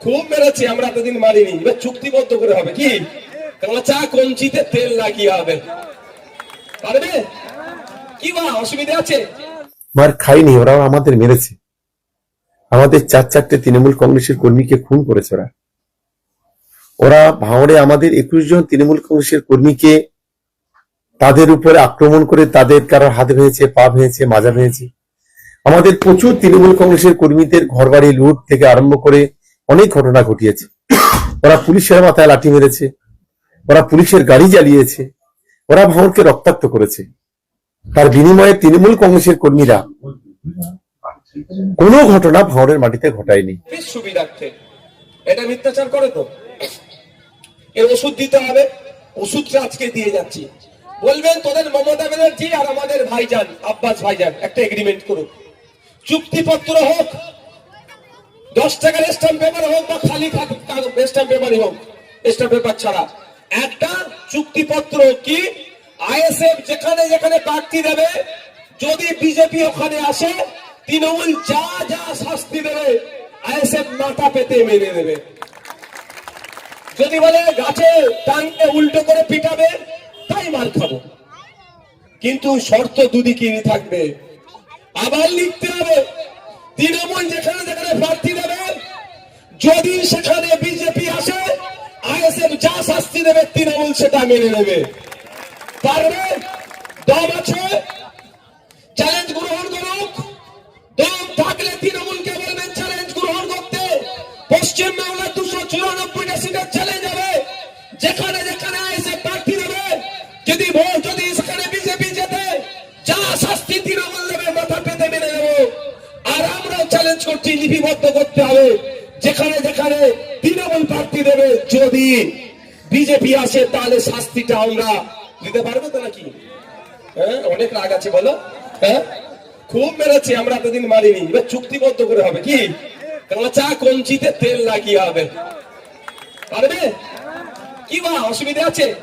খুব মেরেছি, আমরা এতদিন মারিনি। এবার চুক্তিবদ্ধ করে হবে। কি? কাঁচা কঞ্চিতে তেল লাগিয়ে হবে। পারবে? কি বা, অসুবিধা আছে? মার খাইনি, ওরাও আমাদের মেরেছে। আমাদের চার চারটে তৃণমূল কংগ্রেসের কর্মীকে খুন করেছে ওরা। ওরা ভাঁড়ে আমাদের একুশ জন তৃণমূল কংগ্রেসের কর্মীকে তাদের উপরে আক্রমণ করে তাদের কারোর হাত ভেঙেছে, পা ভেঙেছে, মাজা ভেঙেছে। আমাদের প্রচুর তৃণমূল কংগ্রেসের কর্মীদের ঘরবাড়ি লুট থেকে আরম্ভ করে অনেক ঘটনা ঘটিয়েছে। ওরা পুলিশের মাথায় লাঠি মেরেছে, ওরা পুলিশের গাড়ি জ্বালিয়েছে, ওরা ভাঁড়কে রক্তাক্ত করেছে। তার বিনিময়ে তৃণমূল কংগ্রেসের কর্মীরা কোনো ঘটনা ভাঁড়ের মাটিতে ঘটায়নি। এটা মিথ্যাচার করে তো? এর ওষুধ দিতে হবে। ওষুধটা আজকে দিয়ে যাচ্ছি। বলবেন তোদের মমতা ব্যানার্জি আর আমাদের ভাইজান, আব্বাস ভাইজান, একটা এগ্রিমেন্ট করুক চুক্তিপত্র হোক দশ টাকার স্ট্যাম্প পেপার হোক বা খালি স্ট্যাম্প পেপারই হোক স্ট্যাম্প পেপার ছাড়া। একটা চুক্তিপত্র কি? আইএসএফ যেখানে যেখানে প্রার্থী দেবে, যদি বিজেপি ওখানে আসে, তৃণমূল যা যা শাস্তি দেবে আইএসএফ মাথা পেতে মেনে দেবে। যদি বলে গাছে টাঙ্গে উল্টো করে পিটাবে, তাই মার খাব। কিন্তু শর্ত দুদিকেই থাকবে। আবার লিখতে হবে তৃণমূল যেখানে যেখানে প্রার্থী দেবে, যদি সেখানে বিজেপি আসে, আইএসএফ যা শাস্তি দেবে, তৃণমূল সেটা মেনে নেবে। পারবে? দম আছে? চ্যালেঞ্জ গ্রহণ করুক। দম থাকলে তৃণমূলকে বলবেন চ্যালেঞ্জ গ্রহণ করতে। পশ্চিম বাংলার দুশো চুরানব্বইটা সিটের চ্যালেঞ্জ হবে। যেখানে যেখানে চ্যালেঞ্জ লিপিবদ্ধ করতে হবে। যেখানে যেখানে তৃণমূল প্রার্থী দেবে, যদি বিজেপি আসে, তাহলে শাস্তিটা আমরা দিতে পারব তো নাকি? হ্যাঁ অনেক রাগ আছে, বলো। হ্যাঁ খুব মেরেছি, আমরা এতদিন মারিনি। এবার চুক্তিবদ্ধ করে হবে কি? কাঁচা কঞ্চিতে তেল লাগিয়ে হবে। পারবে? কি বা, অসুবিধা আছে?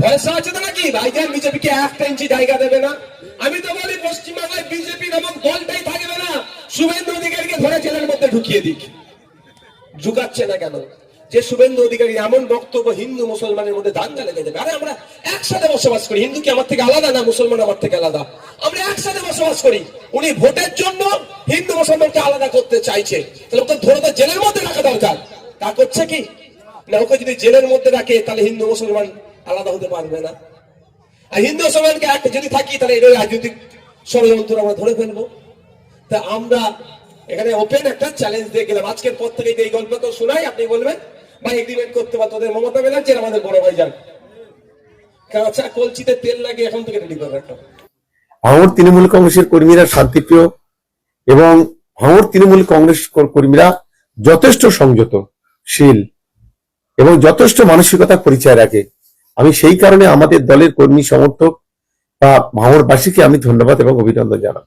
ভয়সা আছে তো নাকি? ভাইজান বিজেপিকে একটা ইঞ্চি জায়গা দেবে না। আমি তো বলি শুভেন্দু ধরে জেলের মধ্যে ঢুকিয়ে দিক। ঢুকাচ্ছে না কেন? যে শুভেন্দু অধিকারী এমন বক্তব্য হিন্দু মুসলমানের মধ্যে দাঙ্গা লেগে যাবে আরে আমরা একসাথে বসবাস করি। হিন্দু কি আমার থেকে আলাদা না মুসলমান আমার থেকে আলাদা? আমরা একসাথে বসবাস করি। উনি ভোটের জন্য হিন্দু মুসলমানকে আলাদা করতে চাইছে। তাহলে ওকে ধরে তো জেলের মধ্যে রাখা দরকার। তা করছে কি? না, ওকে যদি জেলের মধ্যে রাখে, তাহলে হিন্দু মুসলমান আলাদা হতে পারবে না। আর হিন্দু মুসলমানকে একটা যদি থাকি, তাহলে এটা রাজনৈতিক ষড়যন্ত্র আমরা ধরে ফেলব। তা আমরা এখানে ওপেন একটা চ্যালেঞ্জ দিয়ে গেলাম। আজকের পর থেকে এই গল্প তো শোনাই, আপনি বলবেন? বা এগ্রিমেন্ট করতে পার তোদের মমতা ব্যানার্জি আমাদের বড় ভাই যান কাঁচা কলচিতে তেল লাগে এখন থেকে রেডি করে রাখো তৃণমূল কংগ্রেসের কর্মীরা শান্তিপ্রিয় এবং ভাঙর তৃণমূল কংগ্রেস কর্মীরা যথেষ্ট সংযত শীল এবং যথেষ্ট মানসিকতা পরিচয় রাখে। আমি সেই কারণে আমাদের দলের কর্মী সমর্থক বা ভাঙরবাসীকে আমি ধন্যবাদ এবং অভিনন্দন জানাই